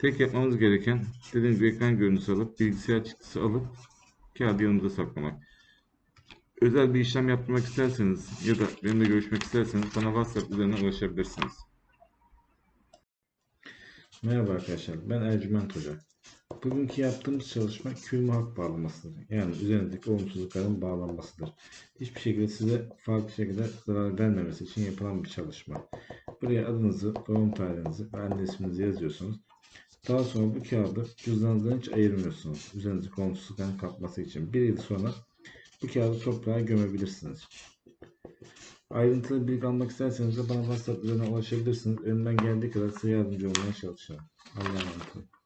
Tek yapmamız gereken dediğim gibi ekran görüntüsü alıp bilgisayar çıktısı alıp kağıdı yanımıza saklamak. Özel bir işlem yaptırmak isterseniz ya da benimle görüşmek isterseniz bana WhatsApp üzerinden ulaşabilirsiniz. Merhaba arkadaşlar ben Ercüment Hoca. Bugünkü yaptığımız çalışma kül muhak bağlamasıdır. Yani üzerindeki olumsuzlukların bağlanmasıdır. Hiçbir şekilde size farklı şekilde zarar vermemesi için yapılan bir çalışma. Buraya adınızı, doğum tarihinizi ve anne isminizi yazıyorsunuz. Daha sonra bu kağıdı cüzdanınızdan hiç ayırmıyorsunuz. Üzerinizdeki olumsuzlukların kapması için. Bir yıl sonra bu kağıdı toprağa gömebilirsiniz. Ayrıntılı bilgi almak isterseniz de bana WhatsApp üzerinden ulaşabilirsiniz. Elimden geldiği kadar size yardımcı olmaya çalışacağım. Allah'a emanet olun.